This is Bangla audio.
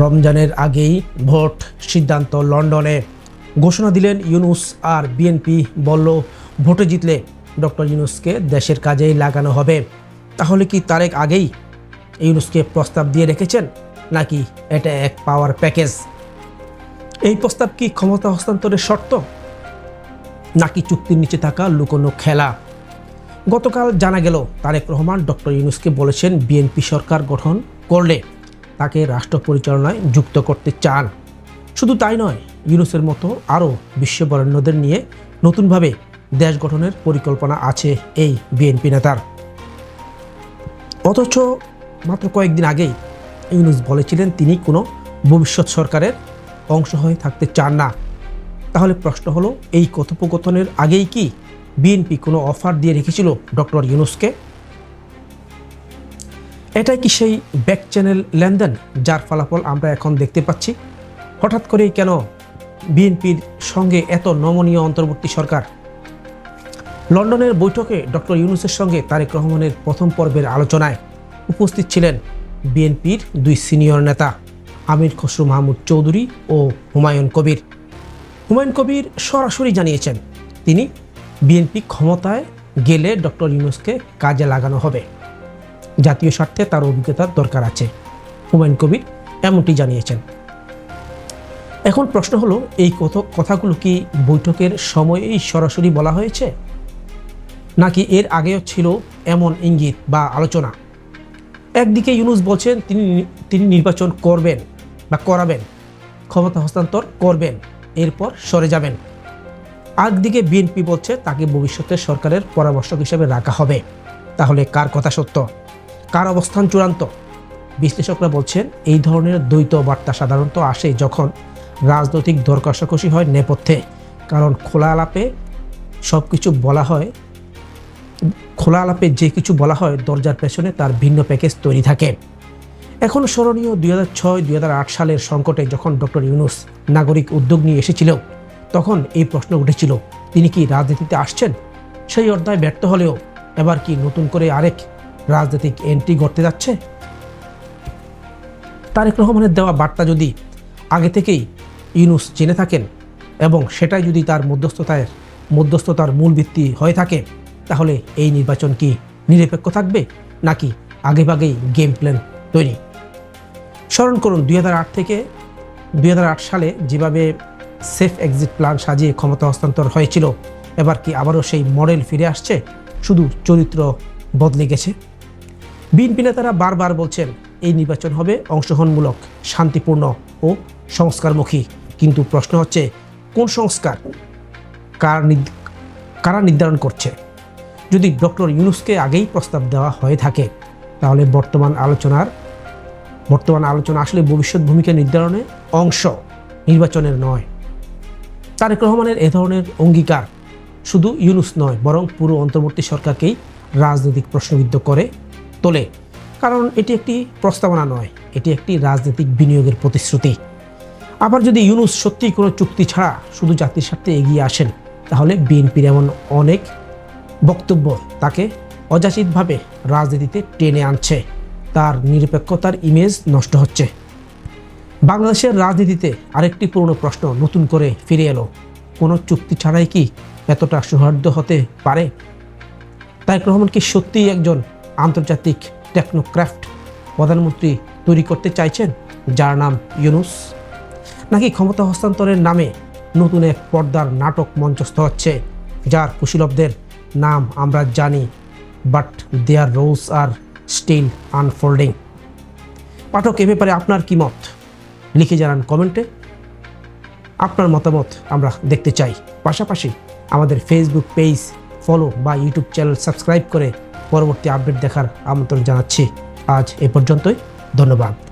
রমজানের আগেই ভোট সিদ্ধান্ত লন্ডনে। ঘোষণা দিলেন ইউনুস আর বিএনপি বলল, ভোটে জিতলে ডক্টর ইউনুসকে দেশের কাজেই লাগানো হবে। তাহলে কি তারেক আগেই ইউনুসকে প্রস্তাব দিয়ে রেখেছেন, নাকি এটা এক পাওয়ার প্যাকেজ? এই প্রস্তাব কি ক্ষমতা হস্তান্তরের শর্ত, নাকি চুক্তির নিচে থাকা লুকোনো খেলা? গতকাল জানা গেল, তারেক রহমান ডক্টর ইউনুসকে বলেছেন, বিএনপি সরকার গঠন করলে তাকে রাষ্ট্র পরিচালনায় যুক্ত করতে চান। শুধু তাই নয়, ইউনুসের মতো আরও বিশ্ববরেণ্যদের নিয়ে নতুনভাবে দেশ গঠনের পরিকল্পনা আছে এই বিএনপি নেতার। অথচ মাত্র কয়েকদিন আগেই ইউনুস বলেছিলেন তিনি কোনো ভবিষ্যৎ সরকারের অংশ হয়ে থাকতে চান না। তাহলে প্রশ্ন হলো, এই কথোপকথনের আগেই কি বিএনপি কোনো অফার দিয়ে রেখেছিল ডক্টর ইউনুসকে? এটাই কি সেই ব্যাক চ্যানেল লেনদেন যার ফলাফল আমরা এখন দেখতে পাচ্ছি? হঠাৎ করেই কেন বিএনপির সঙ্গে এত নমনীয় অন্তর্বর্তী সরকার? লন্ডনের বৈঠকে ডক্টর ইউনুসের সঙ্গে তারেক রহমানের প্রথম পর্বের আলোচনায় উপস্থিত ছিলেন বিএনপির দুই সিনিয়র নেতা, আমির খসরু মাহমুদ চৌধুরী ও হুমায়ুন কবির। হুমায়ুন কবির সরাসরি জানিয়েছেন, তিনি বিএনপি ক্ষমতায় গেলে ডক্টর ইউনুসকে কাজে লাগানো হবে। জাতীয় স্বার্থে তার অভিজ্ঞতার দরকার আছে। হুমায়ুন কবির এমনটি জানিয়েছেন। এখন প্রশ্ন হলো, এই কথ- কথাগুলো কি বৈঠকের সময়েই সরাসরি বলা হয়েছে? নাকি এর আগেও ছিল এমন ইঙ্গিত বা আলোচনা? একদিকে ইউনুস বলছেন, তিনি তিনি নির্বাচন করবেন বা করাবেন, ক্ষমতা হস্তান্তর করবেন, এরপর সরে যাবেন। একদিকে বিএনপি বলছে, তাকে ভবিষ্যতে সরকারের পরামর্শক হিসেবে রাখা হবে। তাহলে কার কথা সত্য? কার অবস্থান চূড়ান্ত? বিশ্লেষকরা বলছেন, এই ধরনের দ্বৈত বার্তা সাধারণত আসে যখন রাজনৈতিক দর কষাকষি হয় নেপথ্যে, কারণ খোলা আলাপে সব কিছু বলা হয়, খোলা আলাপে যে কিছু বলা হয় দরজার পেছনে তার ভিন্ন প্যাকেজ তৈরি থাকে। এখন স্মরণীয় দুই হাজার ছয়, দুই হাজার আট সালের সংকটে যখন ডক্টর ইউনুস নাগরিক উদ্যোগ নিয়ে এসেছিল, তখন এই প্রশ্ন উঠেছিল, তিনি কি রাজনীতিতে আসছেন? সেই অধ্যায় ব্যর্থ হলেও, এবার কি নতুন করে আরেক রাজনৈতিক এন্ট্রি ঘটতে যাচ্ছে। তারেক রহমানের দেওয়া বার্তা যদি আগে থেকেই ইউনুস জেনে থাকেন এবং সেটাই যদি তার মধ্যস্থতায়, মধ্যস্থতার মূল ভিত্তি হয়ে থাকে, তাহলে এই নির্বাচন কি নিরপেক্ষ থাকবে নাকি আগেভাগেই গেম প্ল্যান তৈরি? স্মরণ করুন, দুই হাজার আট থেকে দুই হাজার আট সালে যেভাবে সেফ এক্সিট প্ল্যান সাজিয়ে ক্ষমতা হস্তান্তর হয়েছিল, এবার কি আবারও সেই মডেল ফিরে আসছে? শুধু চরিত্র বদলে গেছে। বিএনপি নেতারা বারবার বলছেন, এই নির্বাচন হবে অংশগ্রহণমূলক, শান্তিপূর্ণ ও সংস্কারমুখী। কিন্তু প্রশ্ন হচ্ছে, কোন সংস্কার কার কারা নির্ধারণ করছে? যদি ডক্টর ইউনুসকে আগেই প্রস্তাব দেওয়া হয়ে থাকে, তাহলে বর্তমান আলোচনার, বর্তমান আলোচনা আসলে ভবিষ্যৎ ভূমিকা নির্ধারণে অংশ নির্বাচনের নয়। তারেক রহমানের এ ধরনের অঙ্গীকার শুধু ইউনুস নয়, বরং পুরো অন্তর্বর্তী সরকারকেই রাজনৈতিক প্রশ্নবিদ্ধ করে তোলে। কারণ এটি একটি প্রস্তাবনা নয়, এটি একটি রাজনৈতিক বিনিয়োগের প্রতিশ্রুতি। আবার যদি ইউনুস সত্যিই কোনো চুক্তি ছাড়া শুধু জাতির স্বার্থে এগিয়ে আসেন, তাহলে বিএনপির এমন অনেক বক্তব্য তাকে অযাচিতভাবে রাজনীতিতে টেনে আনছে। তার নিরপেক্ষতার ইমেজ নষ্ট হচ্ছে। বাংলাদেশের রাজনীতিতে আরেকটি পুরনো প্রশ্ন নতুন করে ফিরে এলো। কোনো চুক্তি ছাড়াই কি এতটা সৌহার্দ্য হতে পারে? তারেক রহমান কি সত্যিই একজন আন্তর্জাতিক টেকনোক্রাফট প্রধানমন্ত্রী তৈরি করতে চাইছেন, যার নাম ইউনুস। নাকি ক্ষমতা হস্তান্তরের নামে নতুন এক পর্দার নাটক মঞ্চস্থ হচ্ছে, যার কুশীলবদের নাম আমরা জানি but their roles are still unfolding পাঠক, এ ব্যাপারে আপনার কি মত? লিখে জানান কমেন্টে। আপনার মতামত আমরা দেখতে চাই। পাশাপাশি আমাদের ফেসবুক পেজ ফলো বা ইউটিউব চ্যানেল সাবস্ক্রাইব করে পরবর্তী আপডেট দেখার আমন্ত্রণ জানাচ্ছি। আজ এ পর্যন্তই ধন্যবাদ।